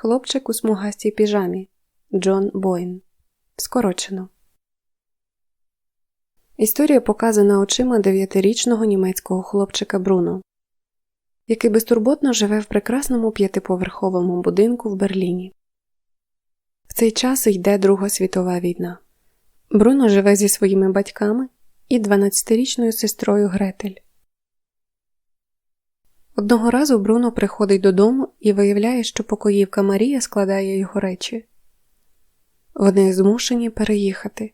Хлопчик у смугастій піжамі Джон Бойн. Скорочено. Історія показана очима дев'ятирічного німецького хлопчика Бруно, який безтурботно живе в прекрасному п'ятиповерховому будинку в Берліні. В цей час йде Друга світова війна. Бруно живе зі своїми батьками і 12-річною сестрою Гретель. Одного разу Бруно приходить додому і виявляє, що покоївка Марія складає його речі. Вони змушені переїхати,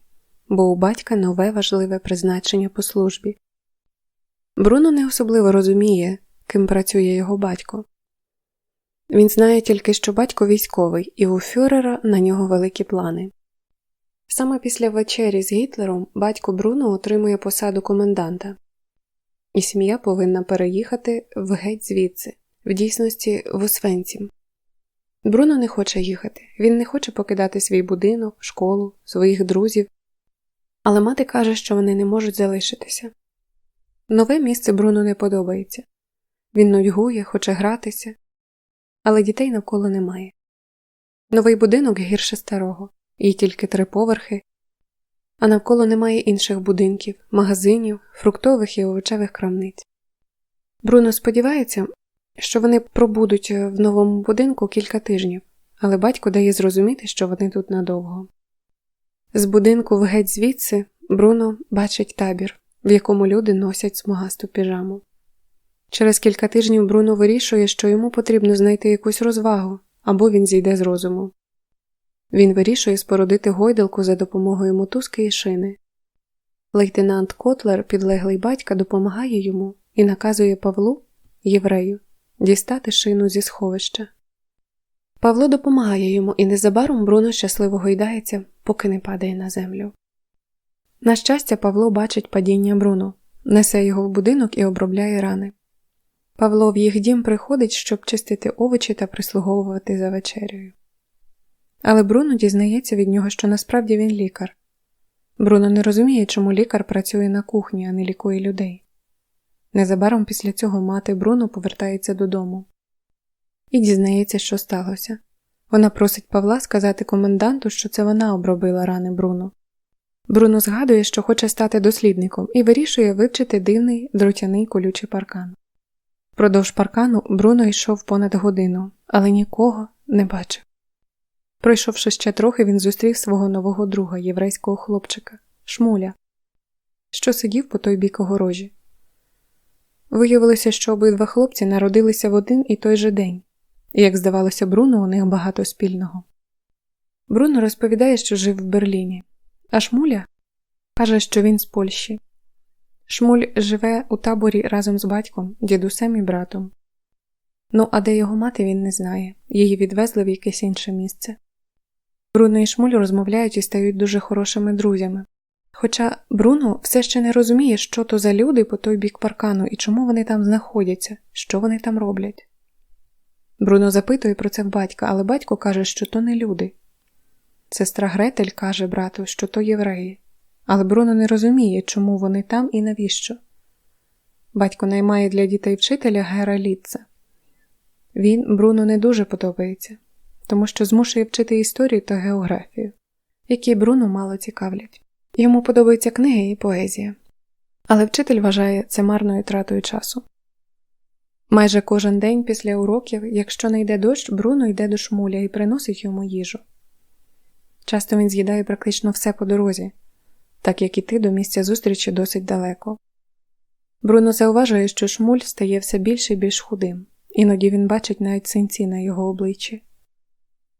бо у батька нове важливе призначення по службі. Бруно не особливо розуміє, ким працює його батько. Він знає тільки, що батько військовий, і у Фюрера на нього великі плани. Саме після вечері з Гітлером батько Бруно отримує посаду коменданта, і сім'я повинна переїхати в геть звідси, в дійсності в Освенцім. Бруно не хоче їхати, він не хоче покидати свій будинок, школу, своїх друзів, але мати каже, що вони не можуть залишитися. Нове місце Бруно не подобається він нудьгує, хоче гратися, але дітей навколо немає. Новий будинок гірше старого, їй тільки три поверхи, а навколо немає інших будинків, магазинів, фруктових і овочевих крамниць. Бруно сподівається, що вони пробудуть в новому будинку кілька тижнів, але батько дає зрозуміти, що вони тут надовго. З будинку в геть звідси Бруно бачить табір, в якому люди носять смугасту піжаму. Через кілька тижнів Бруно вирішує, що йому потрібно знайти якусь розвагу або він зійде з розуму. Він вирішує спорудити гойдалку за допомогою мотузки і шини. Лейтенант Котлер, підлеглий батька, допомагає йому і наказує Павлу, єврею, дістати шину зі сховища. Павло допомагає йому, і незабаром Бруно щасливо гойдається, поки не падає на землю. На щастя, Павло бачить падіння Бруно, несе його в будинок і обробляє рани. Павло в їх дім приходить, щоб чистити овочі та прислуговувати за вечерею. Але Бруно дізнається від нього, що насправді він лікар. Бруно не розуміє, чому лікар працює на кухні, а не лікує людей. Незабаром після цього мати Бруно повертається додому і дізнається, що сталося. Вона просить Павла сказати коменданту, що це вона обробила рани Бруно. Бруно згадує, що хоче стати дослідником, і вирішує вивчити дивний дротяний колючий паркан. Продовж паркану Бруно йшов понад годину, але нікого не бачив. Пройшовши ще трохи, він зустрів свого нового друга, єврейського хлопчика, Шмуля, що сидів по той бік огорожі. Виявилося, що обидва хлопці народилися в один і той же день, і, як здавалося, Бруно, у них багато спільного. Бруно розповідає, що жив в Берліні, а Шмуля каже, що він з Польщі. Шмуль живе у таборі разом з батьком, дідусем і братом. Ну, а де його мати він не знає, її відвезли в якесь інше місце. Бруно і Шмуль розмовляють і стають дуже хорошими друзями. Хоча Бруно все ще не розуміє, що то за люди по той бік паркану і чому вони там знаходяться, що вони там роблять. Бруно запитує про це в батька, але батько каже, що то не люди. Сестра Гретель каже брату, що то євреї, але Бруно не розуміє, чому вони там і навіщо. Батько наймає для дітей вчителя Гера Літца. Він Бруно не дуже подобається, тому що змушує вчити історію та географію, які Бруно мало цікавлять. Йому подобаються книги і поезія, але вчитель вважає це марною тратою часу. Майже кожен день після уроків, якщо не йде дощ, Бруно йде до шмуля і приносить йому їжу. Часто він з'їдає практично все по дорозі, так як іти до місця зустрічі досить далеко. Бруно зауважує, що шмуль стає все більш і більш худим, іноді він бачить навіть синці на його обличчі.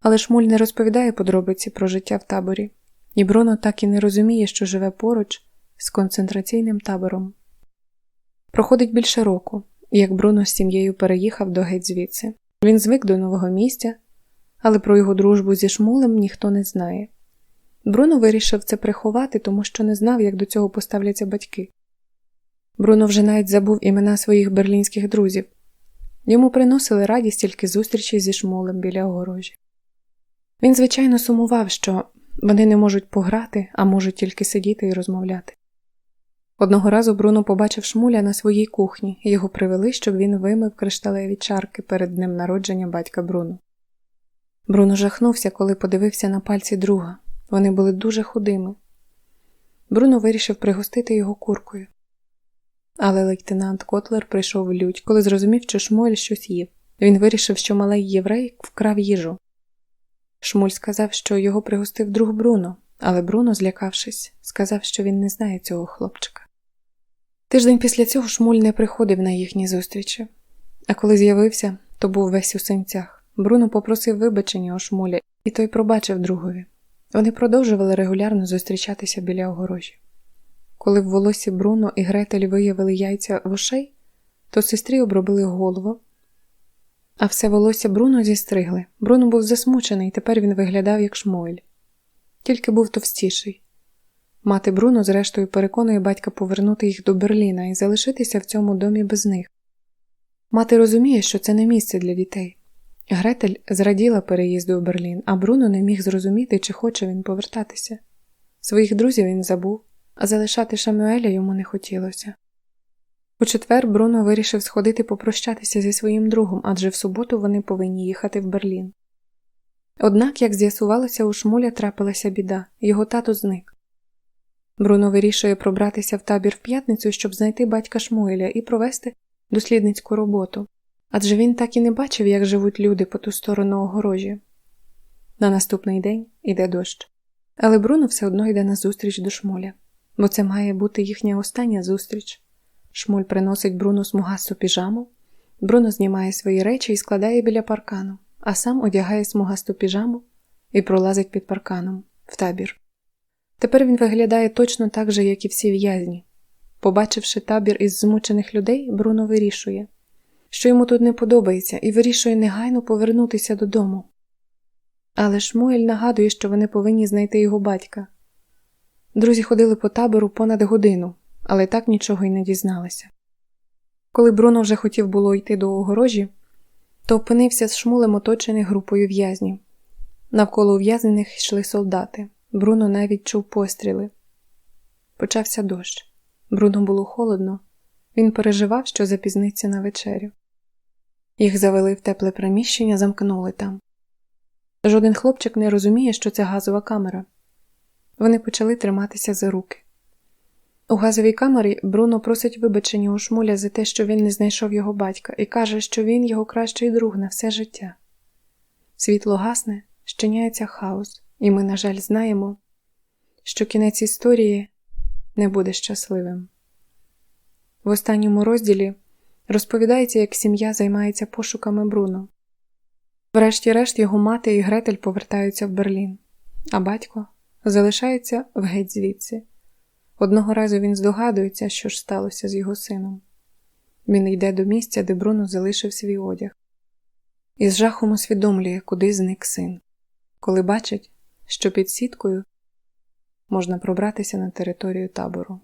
Але шмуль не розповідає подробиці про життя в таборі, і Бруно так і не розуміє, що живе поруч з концентраційним табором. Проходить більше року, як Бруно з сім'єю переїхав до геть звідси. Він звик до нового місця, але про його дружбу зі шмулем ніхто не знає. Бруно вирішив це приховати, тому що не знав, як до цього поставляться батьки. Бруно вже навіть забув імена своїх берлінських друзів. Йому приносили радість тільки зустрічі зі шмулем біля огорожі. Він, звичайно, сумував, що вони не можуть пограти, а можуть тільки сидіти і розмовляти. Одного разу Бруно побачив шмуля на своїй кухні його привели, щоб він вимив кришталеві чарки перед днем народження батька Бруно. Бруно жахнувся, коли подивився на пальці друга. Вони були дуже худими. Бруно вирішив пригостити його куркою. Але лейтенант Котлер прийшов в лють, коли зрозумів, що Шмуль щось їв. Він вирішив, що малий єврей вкрав їжу. Шмуль сказав, що його пригостив друг Бруно, але Бруно, злякавшись, сказав, що він не знає цього хлопчика. Тиждень після цього Шмуль не приходив на їхні зустрічі, а коли з'явився, то був весь у синцях. Бруно попросив вибачення у Шмуля, і той пробачив другові. Вони продовжували регулярно зустрічатися біля огорожі. Коли в волосі Бруно і Гретель виявили яйця вушей, то сестрі обробили голову, а все волосся Бруно зістригли. Бруно був засмучений, тепер він виглядав як шмойль. Тільки був товстіший. Мати Бруно, зрештою, переконує батька повернути їх до Берліна і залишитися в цьому домі без них. Мати розуміє, що це не місце для дітей. Гретель зраділа переїзду в Берлін, а Бруно не міг зрозуміти, чи хоче він повертатися. Своїх друзів він забув, а залишати Шамюеля йому не хотілося. У четвер Бруно вирішив сходити попрощатися зі своїм другом, адже в суботу вони повинні їхати в Берлін. Однак, як з'ясувалося, у Шмуля трапилася біда, його тато зник. Бруно вирішує пробратися в табір в п'ятницю, щоб знайти батька Шмуеля і провести дослідницьку роботу, адже він так і не бачив, як живуть люди по ту сторону огорожі. На наступний день іде дощ, але Бруно все одно йде на зустріч до Шмуля, бо це має бути їхня остання зустріч. Шмуль приносить Бруно смугасту піжаму, Бруно знімає свої речі і складає біля паркану, а сам одягає смугасту піжаму і пролазить під парканом в табір. Тепер він виглядає точно так же, як і всі в'язні. Побачивши табір із змучених людей, Бруно вирішує, що йому тут не подобається, і вирішує негайно повернутися додому. Але Шмуель нагадує, що вони повинні знайти його батька. Друзі ходили по табору понад годину, але так нічого й не дізналися. Коли Бруно вже хотів було йти до огорожі, то опинився з шмулем оточений групою в'язнів. Навколо ув'язнених йшли солдати. Бруно навіть чув постріли. Почався дощ. Бруно було холодно, він переживав, що запізниться на вечерю. Їх завели в тепле приміщення, замкнули там. Жоден хлопчик не розуміє, що це газова камера. Вони почали триматися за руки. У газовій камері Бруно просить вибачення у шмуля за те, що він не знайшов його батька, і каже, що він його кращий друг на все життя. Світло гасне, щиняється хаос, і ми, на жаль, знаємо, що кінець історії не буде щасливим. В останньому розділі розповідається, як сім'я займається пошуками Бруно. Врешті-решт його мати і Гретель повертаються в Берлін, а батько залишається в геть звідси. Одного разу він здогадується, що ж сталося з його сином. Він йде до місця, де Бруно залишив свій одяг, і з жахом усвідомлює, куди зник син, коли бачить, що під сіткою можна пробратися на територію табору.